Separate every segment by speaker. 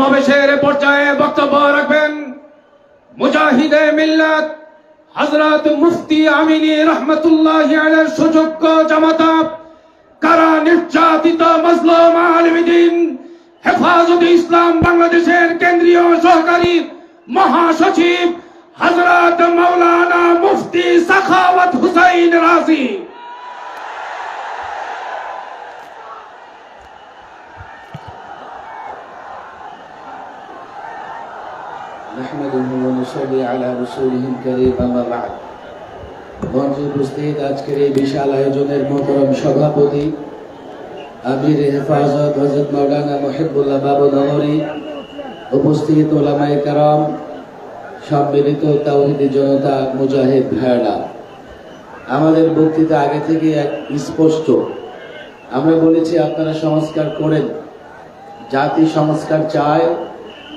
Speaker 1: সমাবেশের পর্যায়ে বক্তব্য রাখবেন মুজাহিদে মিল্লাত হজরত মুফতি আমিনী রহমতুল্লাহ সুযোগ্য জামাতা কারা নির্যাতিত মজলুম আলমদিন হেফাজত ইসলাম বাংলাদেশের কেন্দ্রীয় সহকারী মহাসচিব হজরত মাওলানা মুফতি সাখাওয়াত হুসাইন রাজি।
Speaker 2: উপস্থিত আজকের এই বিশাল আয়োজনের সভাপতি আমির হেফাজত বাবু উপস্থিত ওলামাই সম্মিলিত জনতা মুজাহিদ ভাইরা আমাদের বক্তৃতা আগে থেকে এক স্পষ্ট। আমরা বলেছি আপনারা সংস্কার করেন। জাতি সংস্কার চায়,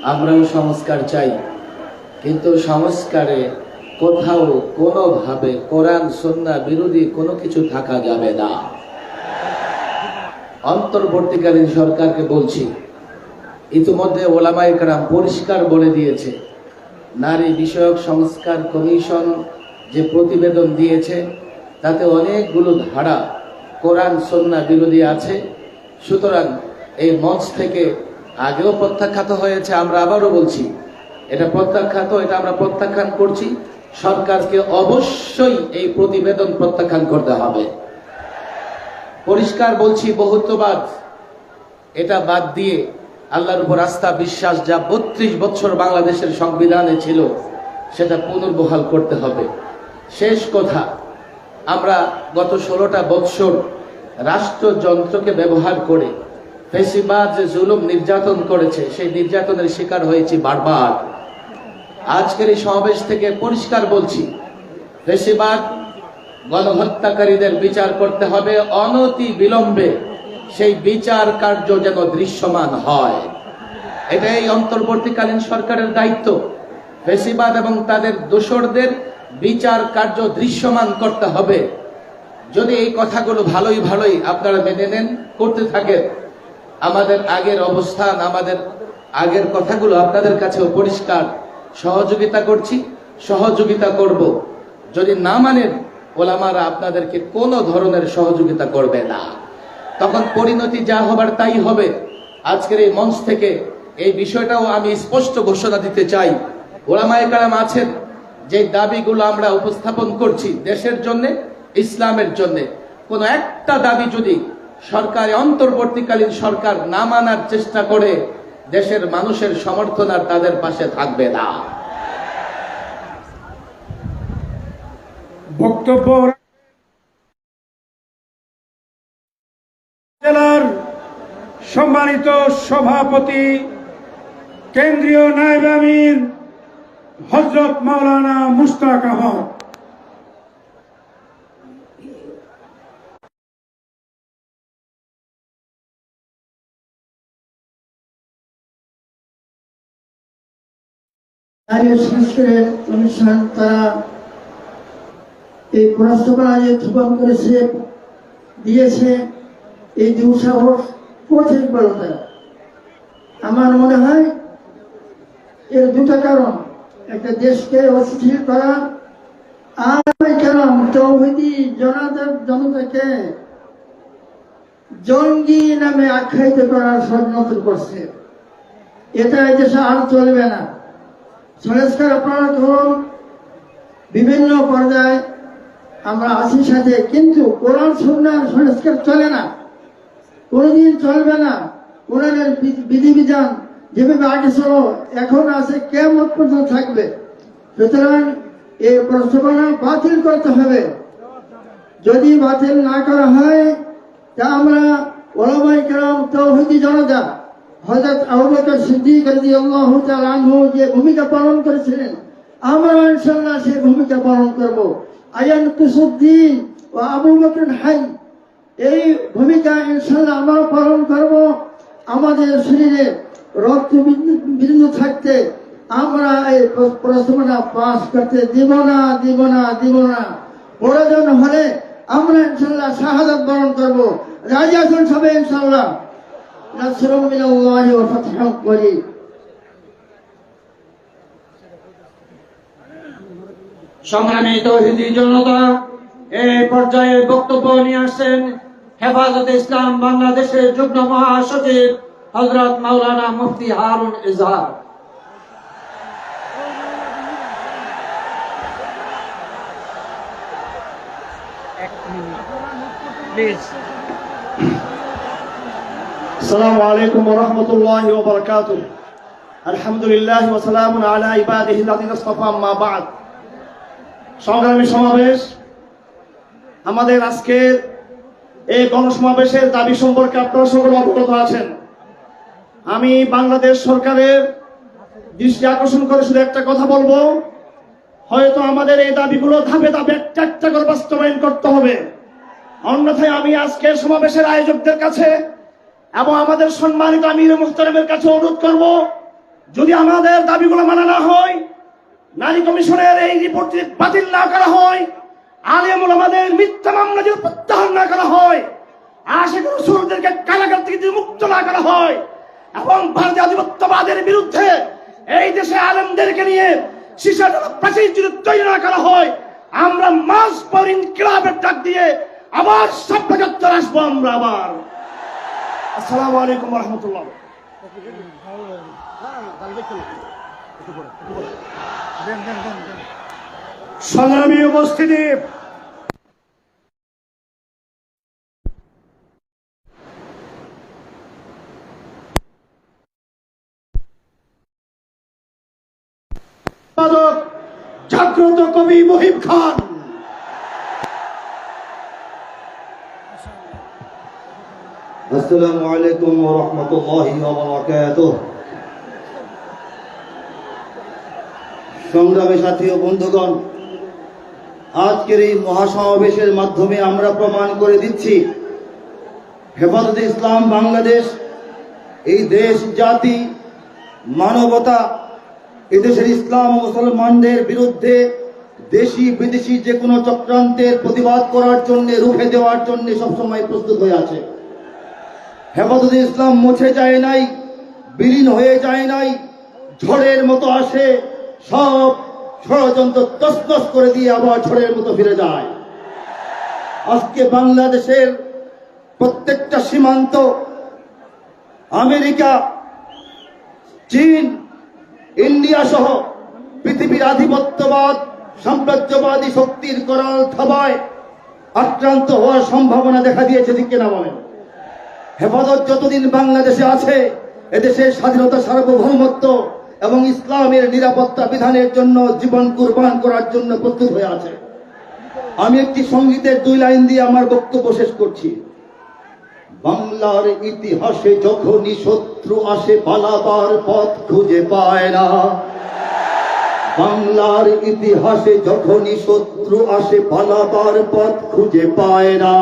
Speaker 2: আমরাও সংস্কার চাই। কিন্তু সংস্কারে কোথাও কোনোভাবে কোরআন সন্না বিরোধী কোনো কিছু থাকা যাবে না। অন্তর্বর্তীকালীন সরকারকে বলছি, ইতিমধ্যে ওলামাই কারাম পরিষ্কার বলে দিয়েছে, নারী বিষয়ক সংস্কার কমিশন যে প্রতিবেদন দিয়েছে, তাতে অনেকগুলো ধারা কোরআন সন্না বিরোধী আছে। সুতরাং এই মঞ্চ থেকে আগেও প্রত্যাখ্যাত হয়েছে, আমরা আবারও বলছি এটা প্রত্যাখ্যাত এটা আমরা প্রত্যাখ্যান করছি। সরকারকে অবশ্যই এই প্রতিবেদন প্রত্যাখ্যান করতে হবে। পরিষ্কার বলছি, বহুত্ববাদ। এটা বাদ দিয়ে আল্লাহর উপর আস্থা, বিশ্বাস, যা বত্রিশ বছর বাংলাদেশের সংবিধানে ছিল, সেটা পুনর্বহাল করতে হবে। শেষ কথা, আমরা গত ষোলোটা বৎসর রাষ্ট্রযন্ত্রকে ব্যবহার করে ফেসিবাদ যে জুলুম নির্যাতন করেছে, সেই নির্যাতনের শিকার হয়েছি বারবার। আজকের এই সমাবেশ থেকে পরিষ্কার বলছি ফেসিবাদ গণহত্যাকারীদের বিচার করতে হবে অনতি বিলম্বে, সেই বিচার কার্য যেন দৃশ্যমান হয়। এটাই অন্তর্বর্তীকালীন সরকারের দায়িত্ব। ফেসিবাদ এবং তাদের দোসরদের বিচার কার্য দৃশ্যমান করতে হবে। যদি এই কথাগুলো ভালোই ভালোই আপনারা মেনে নেন, করতে থাকেন আমাদের আগের অবস্থান, আমাদের আগের কথাগুলো আপনাদের কাছেও পরিষ্কার। সহযোগিতা করছি, সহযোগিতা করব। যদি না মানেন, ওলামারা আপনাদেরকে কোনো ধরনের সহযোগিতা করবে না। তখন পরিণতি যা হবার তাই হবে। আজকের এই মঞ্চ থেকে এই বিষয়টাও আমি স্পষ্ট ঘোষণা দিতে চাই। ওলামায় কালাম আছেন, যে দাবিগুলো আমরা উপস্থাপন করছি দেশের জন্য, ইসলামের জন্য। কোন একটা দাবি যদি সরকার অন্তর্বর্তীকালীন সরকার না মানার চেষ্টা করে দেশের মানুষের সমর্থন আর তাদের পাশে থাকবে না।
Speaker 3: বক্তব্য জেলার সম্মানিত সভাপতি কেন্দ্রীয় নায়েব আমির হজরত মাওলানা মুস্তাক আহমদ।
Speaker 4: নারী সংস্কারের অনুষ্ঠান তারা এই যে করেছে, দিয়েছে। এই আমার মনে হয় এর দুটা কারণ। একটা দেশকে অস্থির করা, আর কারণ, তৌহিদি জনতাকে জঙ্গি নামে আখ্যায়িত করার ষড়যন্ত্র করছে। এটা দেশে আর চলবে না। সংস্কার আপনারা ধরুন বিভিন্ন পর্যায়ে আমরা আছি সাথে, কিন্তু কোরআন সুন্নার সংস্কার চলে না। কোনোদিন চলবে না। কোরআনের বিধিবিধান যেভাবে আগে ছিল, এখন আছে কেমন পর্যন্ত থাকবে। সুতরাং এই প্রস্তাবনা বাতিল করতে হবে। যদি বাতিল না করা হয়, তা আমরা ওলামাই কেরাম তৌহিদি জনতা হযরত আবু বকর সিদ্দিক রাদিয়াল্লাহু তাআলা আনহু যে ভূমিকা পালন করেছিলেন, আমরা ইনশাআল্লাহ সেই ভূমিকা পালন করব। আয়ান কুসুদ্দিন ও আবু বকর হাই, এই ভূমিকা ইনশাআল্লাহ আমরা পালন করব। আমাদের শরীরে রক্ত বিন্দু থাকতে আমরা এই প্র- প্রস্তাবনা পাস করতে দিব না দিব না দিব না। প্রয়োজন হলে আমরা ইনশাআল্লাহ শাহাদাত বরণ করব। রাজি আছেন সবাই نصر من الله وفتح قريب
Speaker 5: সংগ্রামী তৌহিদি জনতা এই পর্যায়ে বক্তব্য নিয়ে আসছেন হেফাজতে ইসলাম বাংলাদেশের যুগ্ম মহাসচিব হজরত মাওলানা মুফতি হারুন ইজহার প্লিজ।
Speaker 6: السلام عليكم ورحمة الله وبركاته الحمد لله وسلام على عباده الذين اصطفى ما بعد সংগ্রামী সমাবেশ আমাদের আজকের এই গণসমাবেশের দাবি সম্পর্কে আপনারা সকলে অবগত আছেন আমি বাংলাদেশ সরকারের দৃষ্টি আকর্ষণ করে শুধু একটা কথা বলবো হয়তো আমাদের এই দাবিগুলো ধাপে ধাপে একটা একটা করে বাস্তবায়ন করতে হবে অন্যথায় আমি আজকের সমাবেশের আয়োজকদের কাছে এবং আমাদের সম্মানিত আমির মুহতারামের কাছে অনুরোধ করব, যদি আমাদের দাবিগুলো মানা না হয়, নারী কমিশনের এই রিপোর্ট যদি বাতিল না করা হয়, আলেমুল আমাদের মিথ্যা মামলা যদি প্রত্যাহার না করা হয়, আশেখ রসুলদেরকে কারাগার থেকে যদি মুক্ত না করা হয়, এবং ভারতীয় আধিপত্যবাদের বিরুদ্ধে এই দেশে আলেমদেরকে নিয়ে শিশা প্রাচীর যদি তৈরি না করা হয়, আমরা মাস পর ইনকিলাবের ডাক দিয়ে আবার সভ্যচত্বর আসব আমরা আবার। আসসালামু আলাইকুম রহমতুল্লাহ
Speaker 3: সংগ্রামী উপস্থিতি।
Speaker 6: জাগ্রত কবি মহিব খান।
Speaker 7: আলাইকুম ওয়া রাহমাতুল্লাহি ওয়া বারাকাতুহু। সংগ্রামী সাথী ও বন্ধুগণ, আজকের এই মহাসমাবেশের মাধ্যমে আমরা প্রমাণ করে দিচ্ছি, হেফাজতে ইসলাম বাংলাদেশ, এই দেশ, জাতি, মানবতা এদেশের ইসলাম ও মুসলমানদের বিরুদ্ধে দেশি, বিদেশি যে কোনো চক্রান্তের প্রতিবাদ করার জন্য, রুখে দেওয়ার জন্য সবসময় প্রস্তুত হয়ে আছে। হেফাজতে ইসলাম মুছে যায় নাই, বিলীন হয়ে যায় নাই, ঝড়ের মতো আসে, সব ষড়যন্ত্র তসনস করে দিয়ে আবার ঝড়ের মতো ফিরে যায়। আজকে বাংলাদেশের প্রত্যেকটা সীমান্ত, আমেরিকা, চীন, ইন্ডিয়া সহ পৃথিবীর আধিপত্যবাদ, সাম্রাজ্যবাদী শক্তির করাল থাবায় আক্রান্ত হওয়ার সম্ভাবনা দেখা দিয়েছে দিকে না বলেন? হেফাজত যতদিন বাংলাদেশে আছে, এদেশের স্বাধীনতা, সার্বভৌমত্ব এবং ইসলামের নিরাপত্তা বিধানের জন্য জীবন কুরবান করার জন্য প্রস্তুত হয়ে আছে। আমি একটি সঙ্গীতের দুই লাইন দিয়ে আমার বক্তব্য শেষ করছি। বাংলার ইতিহাসে যখনই শত্রু আসে, পালাবার পথ খুঁজে পায় না। বাংলার ইতিহাসে যখনই শত্রু আসে, পালাবার পথ খুঁজে পায় না।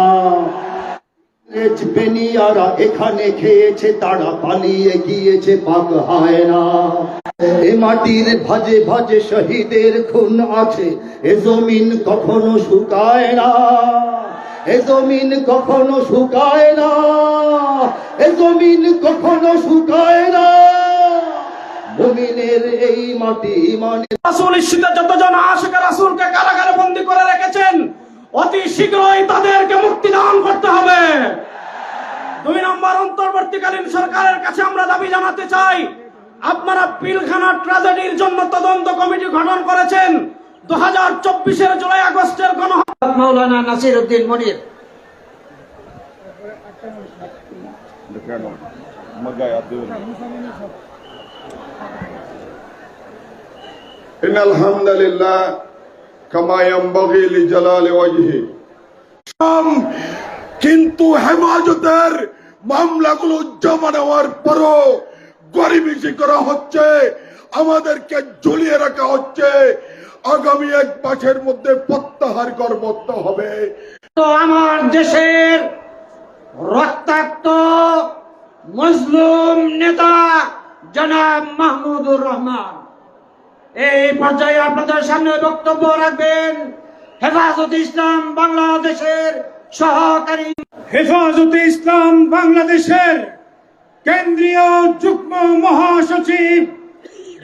Speaker 7: বেনিয়ারা এখানে খেয়েছে, তারা পালিয়ে গিয়েছে পাক হয় না এ মাটির ভাজে ভাজে শহীদের খুন আছে, এ জমিন কখনো শুকায় না। এ জমিন কখনো শুকায় না, এ জমিন কখনো শুকায় না। মুমিনের এই মাটি ইমানের
Speaker 1: রাসূল ইস্যুতে যতজন আশেখ রাসূলকে কারাগারে বন্দী করে রেখেছেন, অতি শীঘ্রই তাদেরকে মুক্তি দান দুই নম্বর অন্তর্বর্তীকালীন সরকারের কাছে আমরা দাবি জানাতে চাই আপনারা পিলখানা ট্র্যাজেডির জন্য তদন্ত কমিটি গঠন করেছেন দু হাজার চব্বিশের জুলাই আগস্টের গণ
Speaker 5: মাওলানা নাসির উদ্দিন মনির
Speaker 8: إن الحمد لله كما ينبغي لجلال وجهه কিন্তু হেফাজতের মামলাগুলো জমা নেওয়ার পরও গরিবিসি করা হচ্ছে, আমাদেরকে ঝুলিয়ে রাখা হচ্ছে, আগামী এক মাসের মধ্যে প্রত্যাহার করতে হবে।
Speaker 5: তো আমার দেশের রক্তাক্ত মজলুম নেতা জনাব মাহমুদুর রহমান, এই পর্যায়ে আপনাদের সামনে বক্তব্য রাখবেন হেফাজত ইসলাম বাংলাদেশের সহকারী
Speaker 3: হেফাজতে ইসলাম বাংলাদেশের কেন্দ্রীয় যুগ্ম মহাসচিব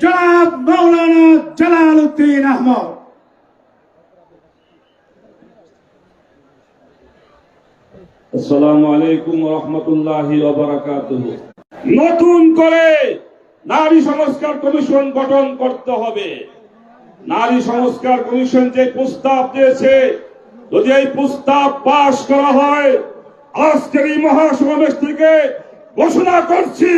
Speaker 3: জনাব মৌলানা জালাল উদ্দিন আহমদ
Speaker 9: নতুন করে নারী সংস্কার কমিশন গঠন করতে হবে। নারী সংস্কার কমিশন যে প্রস্তাব দিয়েছে যদি এই প্রস্তাব পাশ করা হয় আজকের এই মহাসমাবেশ থেকে ঘোষণা করছি